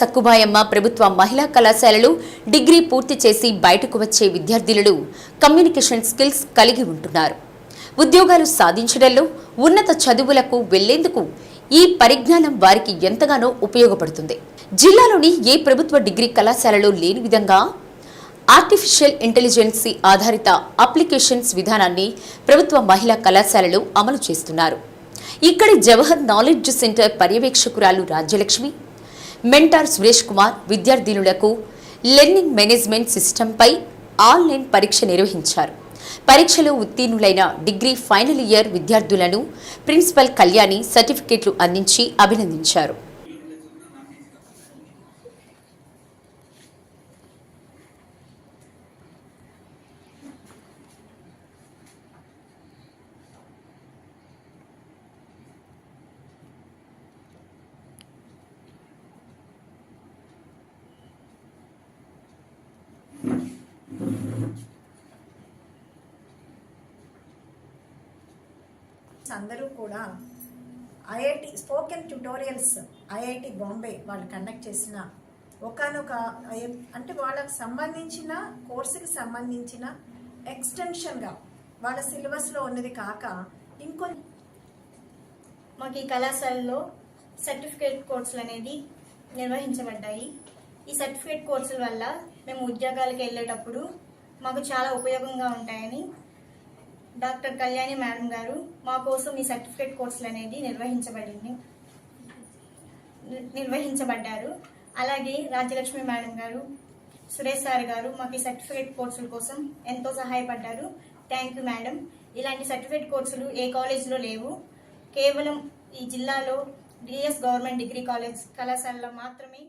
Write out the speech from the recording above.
సక్కుబాయమ్మ ప్రభుత్వ మహిళా కళాశాలలు డిగ్రీ పూర్తి చేసి బయటకు వచ్చే విద్యార్థినులు కమ్యూనికేషన్ స్కిల్స్ కలిగి ఉంటున్నారు. ఉద్యోగాలు సాధించడంలో ఉన్నత చదువులకు వెళ్ళేందుకు ఈ పరిజ్ఞానం వారికి ఎంతగానో ఉపయోగపడుతుంది. జిల్లాలోని ఏ ప్రభుత్వ డిగ్రీ కళాశాలలో లేని విధంగా ఆర్టిఫిషియల్ ఇంటెలిజెన్సీ ఆధారిత అప్లికేషన్స్ విధానాన్ని ప్రభుత్వ మహిళా కళాశాలలో అమలు చేస్తున్నారు. ఇక్కడి జవహర్ నాలెడ్జ్ సెంటర్ పర్యవేక్షకురాలు రాజ్యలక్ష్మి మెంటార్ సురేష్ కుమార్ విద్యార్థినులకు లెర్నింగ్ మేనేజ్మెంట్ సిస్టంపై ఆన్లైన్ పరీక్ష నిర్వహించారు. పరీక్షలో ఉత్తీర్ణులైన డిగ్రీ ఫైనల్ ఇయర్ విద్యార్థులను ప్రిన్సిపల్ కళ్యాణి సర్టిఫికెట్లు అందించి అభినందించారు. అందరూ కూడా IIT spoken tutorials IIT Bombay వాళ్ళు కండక్ట్ చేసిన ఒకనొక అంటే వాళ్ళకు సంబంధించిన కోర్సుకి సంబంధించిన ఎక్స్టెన్షన్గా వాళ్ళ సిలబస్లో ఉన్నది కాక ఇంకొన్ని మాకు ఈ కళాశాలలో సర్టిఫికేట్ కోర్సులు అనేది నిర్వహించబడ్డాయి. ఈ సర్టిఫికేట్ కోర్సుల వల్ల మేము ఉద్యోగాలకు వెళ్ళేటప్పుడు మాకు చాలా ఉపయోగంగా ఉంటాయని డాక్టర్ కళ్యాణి మేడం గారు మా కోసం ఈ సర్టిఫికేట్ కోర్సులు అనేది నిర్వహించబడింది. నిర్వహించబడ్డారు. అలాగే రాజ్యలక్ష్మి మేడం గారు సురేష్ సార్ గారు మాకు ఈ సర్టిఫికేట్ కోర్సుల కోసం ఎంతో సహాయపడ్డారు. Thank you madam. ఇలాంటి సర్టిఫికేట్ కోర్సులు ఏ కాలేజీలో లేవు. కేవలం ఈ జిల్లాలో డిఎస్ గవర్నమెంట్ డిగ్రీ కాలేజ్ కళాశాలలో మాత్రమే